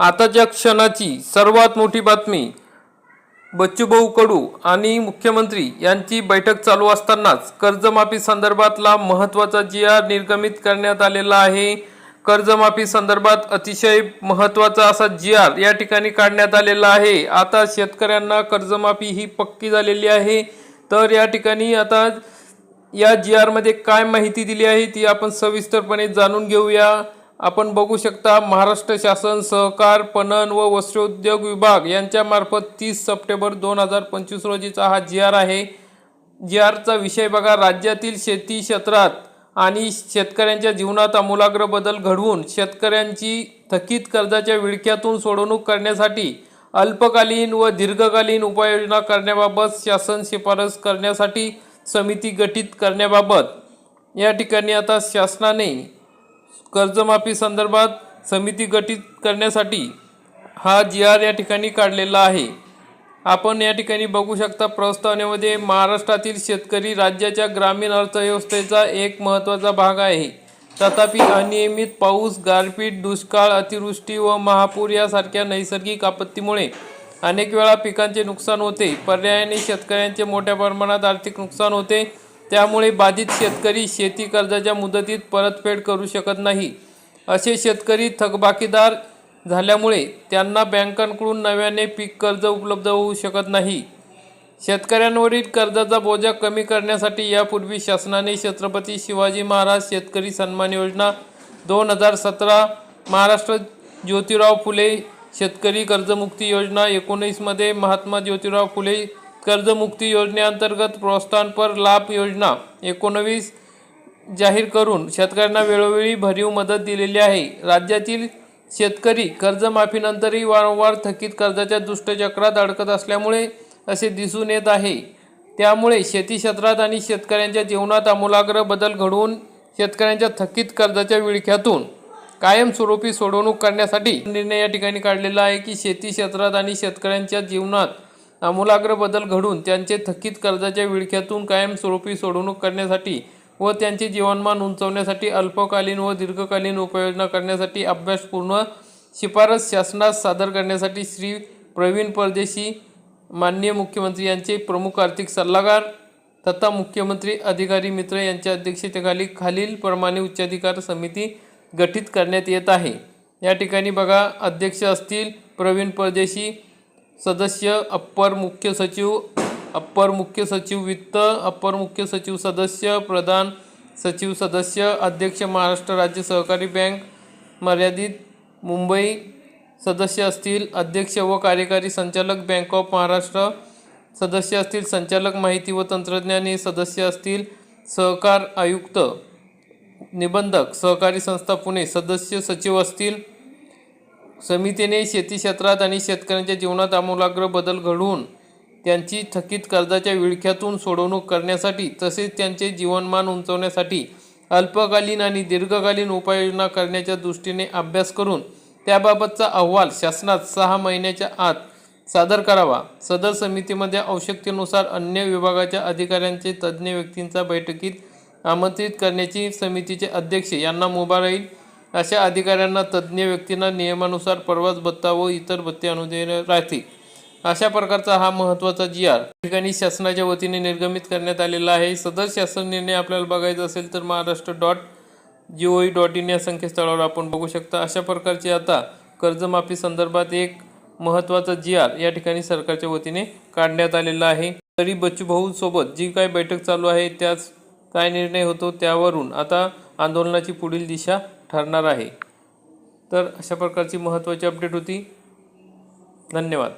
आताच्या क्षणाची सर्वात मोठी बातमी बच्चूभाऊ कडू आणि मुख्यमंत्री यांची बैठक चालू असतानाच कर्जमाफी संदर्भातला महत्त्वाचा जी आर निर्गमित करण्यात आलेला आहे. कर्जमाफी संदर्भात अतिशय महत्त्वाचा असा जी आर या ठिकाणी काढण्यात आलेला आहे. आता शेतकऱ्यांना कर्जमाफी ही पक्की झालेली आहे. तर या ठिकाणी आता या जी आरमध्ये काय माहिती दिली आहे ती आपण सविस्तरपणे जाणून घेऊया. आपण बघू शकता महाराष्ट्र शासन सहकार पणन व वस्त्रोद्योग विभाग यांच्यामार्फत तीस सप्टेंबर दोन हजार पंचवीस रोजीचा हा जी आर आहे. जी आरचा विषय बघा राज्यातील शेती क्षेत्रात आणि शेतकऱ्यांच्या जीवनात आमूलाग्र बदल घडवून शेतकऱ्यांची थकीत कर्जाच्या विळख्यातून सोडवणूक करण्यासाठी अल्पकालीन व दीर्घकालीन उपाययोजना करण्याबाबत शासन शिफारस करण्यासाठी समिती गठीत करण्याबाबत. या ठिकाणी आता शासनाने कर्जमाफी संदर्भात समिती गठीत करण्यासाठी हा जी आर या ठिकाणी काढलेला आहे. आपण या ठिकाणी बघू शकता प्रस्तावनेमध्ये महाराष्ट्रातील शेतकरी राज्याच्या ग्रामीण अर्थव्यवस्थेचा एक महत्त्वाचा भाग आहे. तथापि अनियमित पाऊस गारपीट दुष्काळ अतिवृष्टी व महापूर यासारख्या नैसर्गिक आपत्तीमुळे अनेक वेळा पिकांचे नुकसान होते. पर्यायाने शेतकऱ्यांचे मोठ्या प्रमाणात आर्थिक नुकसान होते. त्यामुळे बाधित शेतकरी शेती कर्जाच्या मुदतीत परतफेड करू शकत नाही. असे शेतकरी थकबाकीदार झाल्यामुळे त्यांना बँकांकडून नव्याने पीक कर्ज उपलब्ध होऊ शकत नाही. शेतकऱ्यांवरील कर्जाचा बोजा कमी करण्यासाठी यापूर्वी शासनाने छत्रपती शिवाजी महाराज शेतकरी सन्मान योजना दोन हजार सतरा महाराष्ट्र ज्योतिराव फुले शेतकरी कर्जमुक्ती योजना एकोणीसमध्ये महात्मा ज्योतिराव फुले कर्जमुक्ती योजनेअंतर्गत प्रोत्साहनपर लाभ योजना एकोणवीस जाहीर करून शेतकऱ्यांना वेळोवेळी भरीव मदत दिलेली आहे. राज्यातील शेतकरी कर्जमाफीनंतरही वारंवार थकीत कर्जाच्या दुष्टचक्रात अडकत असल्यामुळे असे दिसून येत आहे. त्यामुळे शेती क्षेत्रात आणि शेतकऱ्यांच्या जीवनात आमूलाग्र बदल घडवून शेतकऱ्यांच्या थकीत कर्जाच्या विळख्यातून कायमस्वरूपी सोडवणूक करण्यासाठी निर्णय या ठिकाणी काढलेला आहे की शेती क्षेत्रात आणि शेतकऱ्यांच्या जीवनात आमूलाग्र बदल घडून त्यांचे थकीत कर्जाच्या विळख्यातून कायमस्वरूपी सोडवणूक करण्यासाठी व त्यांचे जीवनमान उंचवण्यासाठी अल्पकालीन व दीर्घकालीन उपाययोजना करण्यासाठी अभ्यासपूर्ण शिफारस शासनास सादर करण्यासाठी श्री प्रवीण परदेशी माननीय मुख्यमंत्री यांचे प्रमुख आर्थिक सल्लागार तथा मुख्यमंत्री अधिकारी मित्र यांच्या अध्यक्षतेखाली खालील प्रमाणे उच्चाधिकार समिती गठीत करण्यात येत आहे. या ठिकाणी बघा अध्यक्ष असतील प्रवीण परदेशी सदस्य अप्पर मुख्य सचिव अप्पर मुख्य सचिव वित्त अप्पर मुख्य सचिव सदस्य प्रधान सचिव सदस्य अध्यक्ष महाराष्ट्र राज्य सहकारी बँक मर्यादित मुंबई सदस्य असतील अध्यक्ष व कार्यकारी संचालक बँक ऑफ महाराष्ट्र सदस्य असतील संचालक माहिती व तंत्रज्ञान हे सदस्य असतील सहकार आयुक्त निबंधक सहकारी संस्था पुणे सदस्य सचिव असतील समितीने शेती क्षेत्रात आणि शेतकऱ्यांच्या जीवनात आमूलाग्र बदल घडवून त्यांची थकीत कर्जाच्या विळख्यातून सोडवणूक करण्यासाठी तसेच त्यांचे जीवनमान उंचवण्यासाठी अल्पकालीन आणि दीर्घकालीन उपाययोजना करण्याच्या दृष्टीने अभ्यास करून त्याबाबतचा अहवाल शासनात सहा महिन्याच्या आत सादर करावा. सदर समितीमध्ये आवश्यकतेनुसार अन्य विभागाच्या अधिकाऱ्यांचे तज्ज्ञ व्यक्तींचा बैठकीत आमंत्रित करण्याची समितीचे अध्यक्ष यांना मुभा राहील अशा अधिकाऱ्यांना तज्ज्ञ व्यक्तींना नियमानुसार प्रवास भत्ता व इतर भत्ते अनुदान राहतील. अशा प्रकारचा हा महत्त्वाचा जी आर ठिकाणी शासनाच्या वतीने निर्गमित करण्यात आलेला आहे. सदर शासन निर्णय आपल्याला बघायचा असेल तर Maharashtra dot G O V dot in या संकेतस्थळावर आपण बघू शकता. अशा प्रकारचे आता कर्जमाफी संदर्भात एक महत्त्वाचा जी आर या ठिकाणी सरकारच्या वतीने काढण्यात आलेला आहे. तरी बच्चू भाऊ सोबत जी काय बैठक चालू आहे त्याच काय निर्णय होतो त्यावरून आता आंदोलनाची पुढील दिशा ठरणार आहे. तर अशा प्रकारची महत्त्वाची अपडेट होती. धन्यवाद.